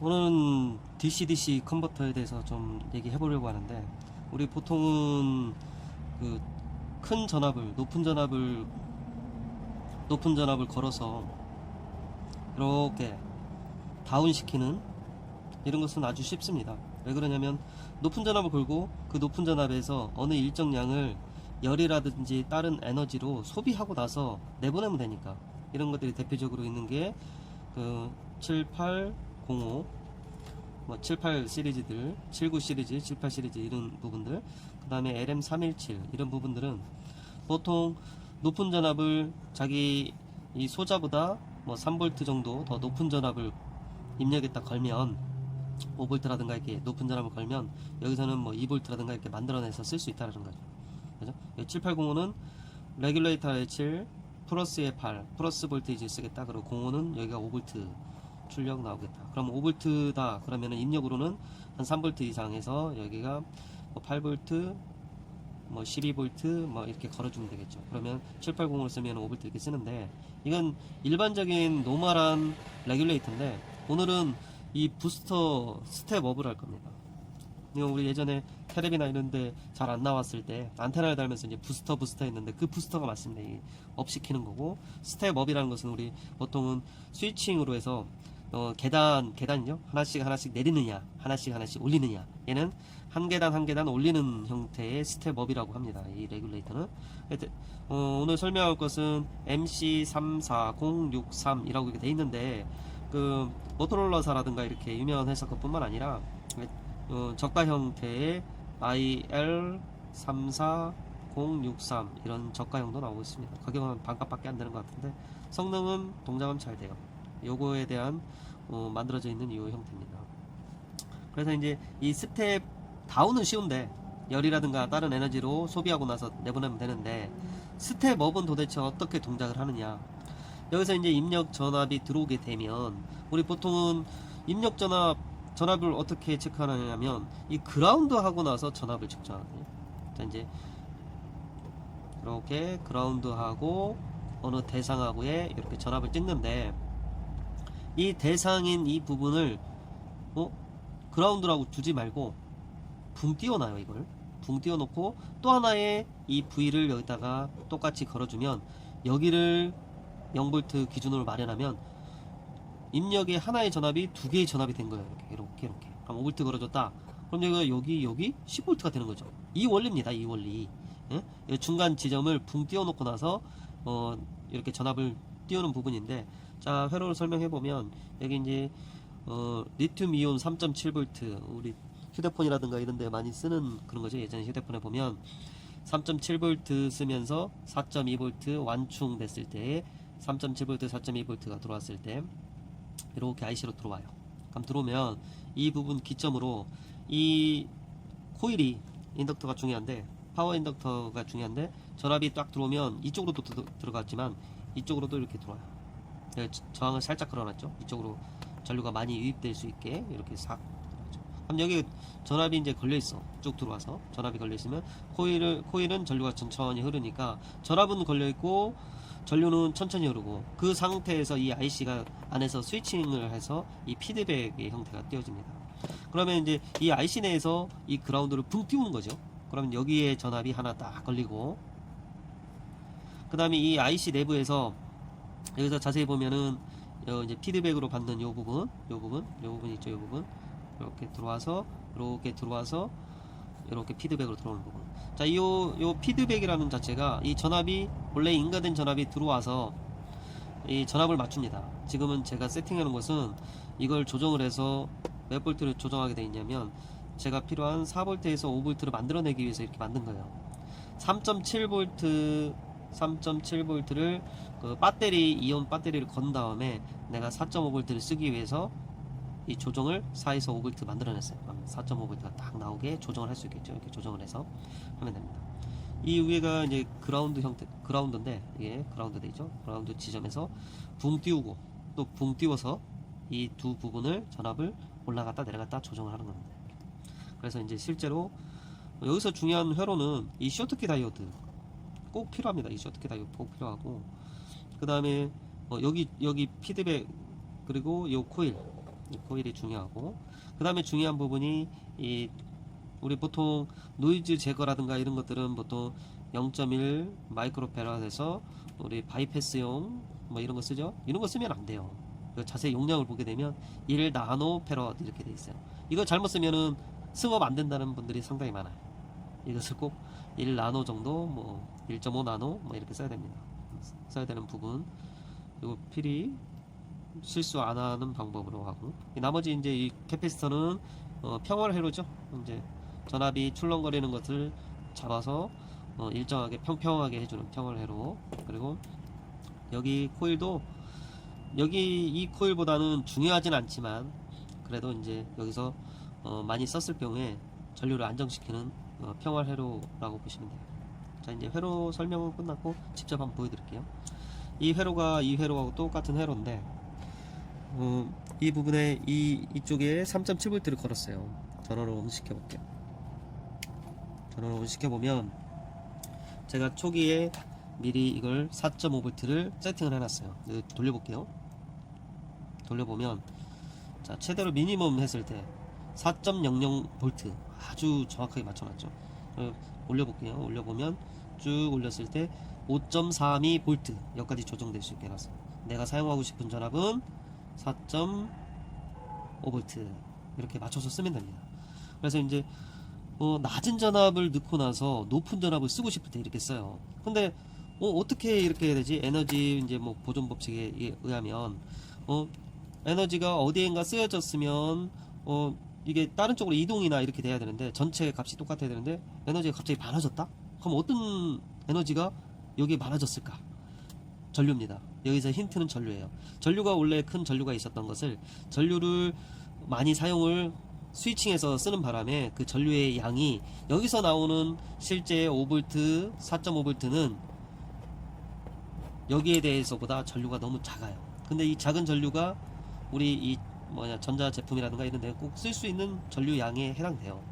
오늘은 DC-DC 컨버터에 대해서 좀 얘기해 보려고 하는데 우리 보통은 그 큰 전압을 높은 전압을 높은 전압을 걸어서 이렇게 다운시키는 이런 것은 아주 쉽습니다. 왜 그러냐면 높은 전압을 걸고 그 높은 전압에서 어느 일정량을 열이라든지 다른 에너지로 소비하고 나서 내보내면 되니까 이런 것들이 대표적으로 있는 게그 7805, 뭐 78 시리즈들, 79 시리즈, 78 시리즈 이런 부분들, 그 다음에 LM317 이런 부분들은 보통 높은 전압을 자기 이 소자보다 뭐 3V 정도 더 높은 전압을 입력에다 걸면 5V라든가 이렇게 높은 전압을 걸면 여기서는 뭐 2V라든가 이렇게 만들어내서 쓸 수 있다는 거죠. 그죠? 7805는 레귤레이터의 7 플러스의 8 플러스 볼테이지 쓰겠다. 그리고 05는 여기가 5V 출력 나오겠다. 그럼 5V다. 그러면은 입력으로는 한 3V 이상에서 여기가 뭐 8V 뭐 12V 뭐 이렇게 걸어주면 되겠죠. 그러면 780으로 쓰면 5V 이렇게 쓰는데 이건 일반적인 노멀한 레귤레이터인데 오늘은 이 부스터 스텝업을 할 겁니다. 이거 우리 예전에 테레비나 이런데 잘 안 나왔을 때 안테나를 달면서 이제 부스터 부스터 했는데 그 부스터가 맞습니다. 이업 시키는 거고 스텝업이라는 것은 우리 보통은 스위칭으로 해서 어, 계단 계단이요 하나씩 하나씩 내리느냐 하나씩 하나씩 올리느냐 얘는 한 계단 한 계단 올리는 형태의 스텝업이라고 합니다. 이 레귤레이터는 어, 오늘 설명할 것은 MC34063이라고 이렇게 돼 있는데 그 모토롤러사라든가 이렇게 유명한 회사 것뿐만 아니라 어, 저가 형태의 IL34063 이런 저가형도 나오고 있습니다. 가격은 반값밖에 안 되는 것 같은데 성능은 동작은 잘 돼요. 요거에 대한 어, 만들어져 있는 이 형태입니다. 그래서 이제 이 스텝 다운은 쉬운데 열이라든가 다른 에너지로 소비하고 나서 내보내면 되는데 스텝 업은 도대체 어떻게 동작을 하느냐 여기서 이제 입력 전압이 들어오게 되면 우리 보통은 입력 전압 전압을 어떻게 체크하느냐면 이 그라운드 하고 나서 전압을 측정하거든요. 자 이제 이렇게 그라운드 하고 어느 대상하고의 이렇게 전압을 찍는데 이 대상인 이 부분을 어? 그라운드라고 두지 말고 붕 띄워놔요 이걸. 붕 띄워놓고 또 하나의 이 V를 여기다가 똑같이 걸어주면 여기를 0V 기준으로 마련하면 입력의 하나의 전압이 두 개의 전압이 된 거예요 이렇게 이렇게 이렇게. 그럼 5V 걸어줬다. 그럼 여기가 여기 여기 10V가 되는 거죠. 이 원리입니다 이 원리. 예? 이 중간 지점을 붕 띄워놓고 나서 어 이렇게 전압을 띄우는 부분인데 자 회로를 설명해 보면 여기 이제 어 리튬 이온 3.7V 우리 휴대폰이라든가 이런 데 많이 쓰는 그런 거죠. 예전에 휴대폰에 보면 3.7V 쓰면서 4.2V 완충 됐을 때 3.7V, 4.2V가 들어왔을 때 이렇게 IC로 들어와요. 그럼 들어오면 이 부분 기점으로 이 코일이 인덕터가 중요한데 파워 인덕터가 중요한데 전압이 딱 들어오면 이쪽으로도 들- 들어갔지만 이쪽으로도 이렇게 들어와요. 네, 저- 저항을 살짝 걸어놨죠. 이쪽으로 전류가 많이 유입될 수 있게 이렇게 싹. 그럼 여기 전압이 이제 걸려 있어. 쭉 들어와서 전압이 걸려 있으면 코일을 코일은 전류가 천천히 흐르니까 전압은 걸려 있고 전류는 천천히 흐르고 그 상태에서 이 IC가 안에서 스위칭을 해서 이 피드백의 형태가 띄워집니다. 그러면 이제 이 IC 내에서 이 그라운드를 붕 띄우는 거죠. 그러면 여기에 전압이 하나 딱 걸리고 그 다음에 이 IC 내부에서 여기서 자세히 보면은 요 이제 피드백으로 받는 요 부분, 요 부분, 요 부분 있죠, 요 부분 이렇게 들어와서 이렇게 들어와서 이렇게 피드백으로 들어오는 부분. 자, 요, 요 피드백이라는 자체가 이 전압이 원래 인가된 전압이 들어와서 이 전압을 맞춥니다. 지금은 제가 세팅하는 것은 이걸 조정을 해서 몇 볼트를 조정하게 돼 있냐면 제가 필요한 4볼트에서 5볼트를 만들어내기 위해서 이렇게 만든 거예요. 3.7볼트 3.7볼트를 그 배터리 이온 배터리를 건 다음에 내가 4.5볼트를 쓰기 위해서 이 조정을 4에서 5V 만들어냈어요. 4.5V가 딱 나오게 조정을 할 수 있겠죠. 이렇게 조정을 해서 하면 됩니다. 이 위에가 이제 그라운드 형태, 그라운드인데 이게 그라운드 되죠. 그라운드 지점에서 붕 띄우고 또 붕 띄워서 이 두 부분을 전압을 올라갔다 내려갔다 조정을 하는 겁니다. 그래서 이제 실제로 여기서 중요한 회로는 이 쇼트키 다이오드 꼭 필요합니다. 이 쇼트키 다이오드 꼭 필요하고. 그 다음에 여기 여기 피드백 그리고 요 코일. 이 코일이 중요하고. 그 다음에 중요한 부분이 이 우리 보통 노이즈 제거라든가 이런 것들은 보통 0.1 마이크로페라에서 우리 바이패스용 뭐 이런 거 쓰죠? 이런 거 쓰면 안 돼요. 그 자세히 용량을 보게 되면 1 나노 페럿 이렇게 돼 있어요. 이거 잘못 쓰면은 승업 안 된다는 분들이 상당히 많아요 이것을 꼭 1 나노 정도 뭐 1.5 나노 뭐 이렇게 써야 됩니다. 써야 되는 부분. 그리고 필히 실수 안 하는 방법으로 하고. 이 나머지 이제 이 캐피스터는 어, 평활 회로죠. 이제 전압이 출렁거리는 것을 잡아서 어, 일정하게 평평하게 해주는 평활 회로. 그리고 여기 코일도 여기 이 코일보다는 중요하진 않지만 그래도 이제 여기서 어, 많이 썼을 경우에 전류를 안정시키는 어, 평활 회로라고 보시면 돼요. 자 이제 회로 설명은 끝났고 직접 한번 보여드릴게요. 이 회로가 이 회로하고 똑같은 회로인데 어, 이 부분에 이 이쪽에 3.7V를 걸었어요. 전원을 온 시켜 볼게요. 전원을 온 시켜 보면 제가 초기에 미리 이걸 4.5V를 세팅을 해놨어요. 돌려볼게요. 돌려보면 자 최대로 미니멈 했을 때 4.00V 아주 정확하게 맞춰놨죠. 어, 올려볼게요. 올려보면 쭉 올렸을 때 5.32V 여기까지 조정될 수 있게 해놨어요. 내가 사용하고 싶은 전압은 4.5V 이렇게 맞춰서 쓰면 됩니다. 그래서 이제 어, 낮은 전압을 넣고 나서 높은 전압을 쓰고 싶을 때 이렇게 써요. 근데 어, 어떻게 이렇게 해야 되지? 에너지 이제 뭐 보존 법칙에 의하면 어, 에너지가 어디엔가 쓰여졌으면 어, 이게 다른 쪽으로 이동이나 이렇게 돼야 되는데 전체 값이 똑같아야 되는데 에너지가 갑자기 많아졌다? 그럼 어떤 에너지가 여기에 많아졌을까? 전류입니다. 여기서 힌트는 전류예요. 전류가 원래 큰 전류가 있었던 것을 전류를 많이 사용을 스위칭해서 쓰는 바람에 그 전류의 양이 여기서 나오는 실제 5V, 4.5V는 여기에 대해서보다 전류가 너무 작아요. 근데 이 작은 전류가 우리 이 뭐냐 전자 제품이라든가 이런 데 꼭 쓸 수 있는 전류 양에 해당돼요.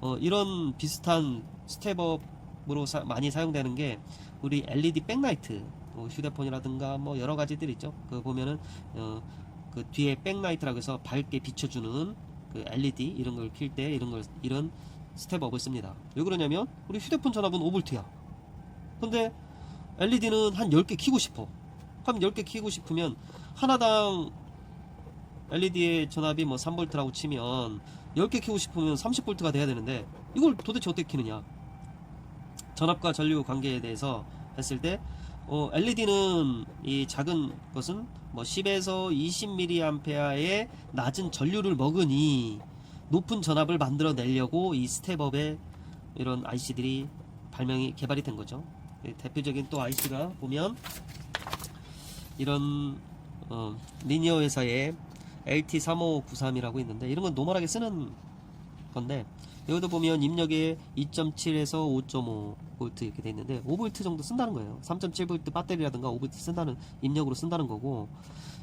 어, 이런 비슷한 스텝업으로 사- 많이 사용되는 게 우리 LED 백라이트 뭐 휴대폰이라든가 뭐 여러 가지들 있죠. 그 보면은 어, 그 뒤에 백라이트라고 해서 밝게 비춰주는 그 LED 이런 걸 킬 때 이런 걸 이런 스텝업을 씁니다. 왜 그러냐면 우리 휴대폰 전압은 5V야. 근데 LED는 한 10개 키고 싶어. 그럼 10개 키고 싶으면 하나당 LED의 전압이 뭐 3V라고 치면 10개 키고 싶으면 30V가 돼야 되는데 이걸 도대체 어떻게 키느냐? 전압과 전류 관계에 대해서 했을 때 어, LED는 이 작은 것은 뭐 10에서 20mA의 낮은 전류를 먹으니 높은 전압을 만들어 내려고 이 스텝업의 이런 IC들이 발명이 개발이 된 거죠. 이 대표적인 또 IC가 보면 이런 어, 리니어 회사의 LT3593이라고 있는데 이런 건 노멀하게 쓰는 건데 여기도 보면 입력에 2.7에서 5.5V 이렇게 돼 있는데 5V 정도 쓴다는 거예요. 3.7V 배터리라든가 5V 쓴다는 입력으로 쓴다는 거고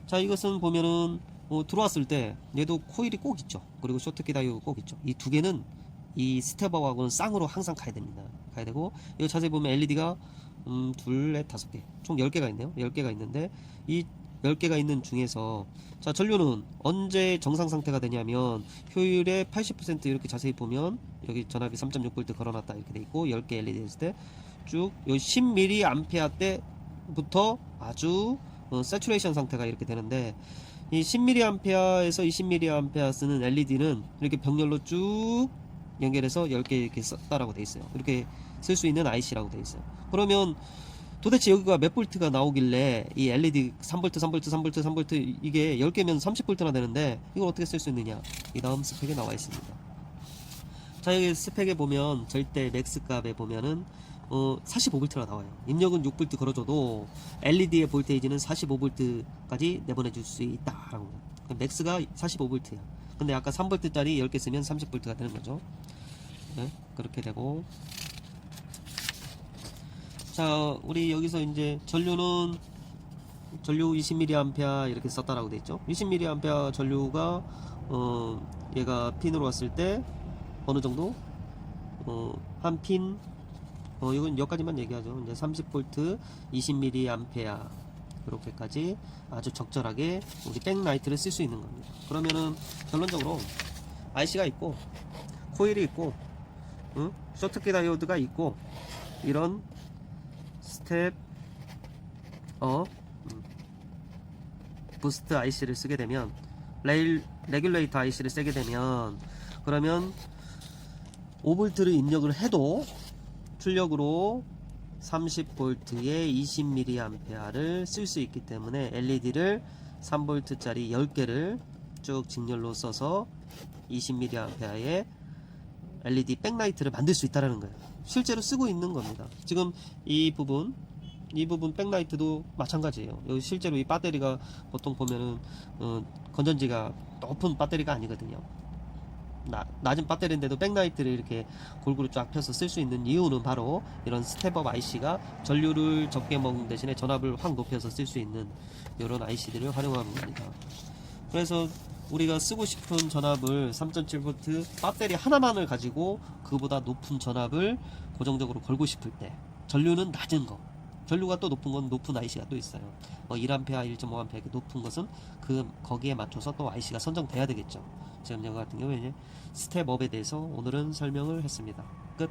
자 이것은 보면은 어, 들어왔을 때 얘도 코일이 꼭 있죠. 그리고 쇼트키 다이오드 꼭 있죠. 이 두 개는 이 스텝업하고는 쌍으로 항상 가야 됩니다. 가야 되고 이거 자세히 보면 LED가 음, 둘, 넷, 다섯 개. 총 10개가 있네요. 10개가 있는데 이 10개가 있는 중에서 자, 전류는 언제 정상 상태가 되냐면 효율의 80% 이렇게 자세히 보면 여기 전압이 3.6V 걸어놨다 이렇게 돼 있고 10개 LED 했을 때쭉 여기 10mA 때부터 아주 어, 세츄레이션 상태가 이렇게 되는데 이 10mA에서 20mA 쓰는 LED는 이렇게 병렬로 쭉 연결해서 10개 이렇게 썼다라고 돼 있어요. 이렇게 쓸 수 있는 IC라고 돼 있어요. 그러면 도대체 여기가 몇 볼트가 나오길래 이 LED 3V, 3V, 3V, 3V 이게 10개면 30V나 되는데 이걸 어떻게 쓸 수 있느냐? 이 다음 스펙에 나와 있습니다. 자 여기 스펙에 보면 절대 맥스 값에 보면은 어 45V가 나와요. 입력은 6V 걸어줘도 LED의 볼테이지는 45V까지 내보내줄 수 있다라고. 맥스가 45V야. 근데 아까 3V짜리 10개 쓰면 30V가 되는 거죠. 네, 그렇게 되고 자, 우리 여기서 이제 전류는 전류 20mA 이렇게 썼다라고 돼 있죠. 20mA 전류가 어 얘가 핀으로 왔을 때 어느 정도 어 한 핀 어 이건 여기까지만 얘기하죠. 이제 30V 20mA 이렇게까지 아주 적절하게 우리 백라이트를 쓸 수 있는 겁니다. 그러면은 결론적으로 IC가 있고 코일이 있고 응? 쇼트키 다이오드가 있고 이런 스텝 어 음, 부스트 IC를 쓰게 되면 레일 레귤레이터 IC를 쓰게 되면 그러면 5볼트를 입력을 해도 출력으로 30볼트에 20mA를 쓸 수 있기 때문에 LED를 3볼트짜리 10개를 쭉 직렬로 써서 20mA의 LED 백라이트를 만들 수 있다라는 거예요. 실제로 쓰고 있는 겁니다. 지금 이 부분 이 부분 백라이트도 마찬가지예요. 여기 실제로 이 배터리가 보통 보면은 어, 건전지가 높은 배터리가 아니거든요. 나- 낮은 배터리인데도 백라이트를 이렇게 골고루 쫙 펴서 쓸 수 있는 이유는 바로 이런 스텝업 IC가 전류를 적게 먹는 대신에 전압을 확 높여서 쓸 수 있는 이런 IC들을 활용하는 겁니다. 그래서 우리가 쓰고 싶은 전압을 3.7V 배터리 하나만을 가지고 그보다 높은 전압을 고정적으로 걸고 싶을 때 전류는 낮은 거 전류가 또 높은 건 높은 IC가 또 있어요. 뭐 1A, 1.5A 이렇게 높은 것은 그 거기에 맞춰서 또 IC가 선정돼야 되겠죠. 지금 이거 같은 경우에 이제 스텝업에 대해서 오늘은 설명을 했습니다. 끝.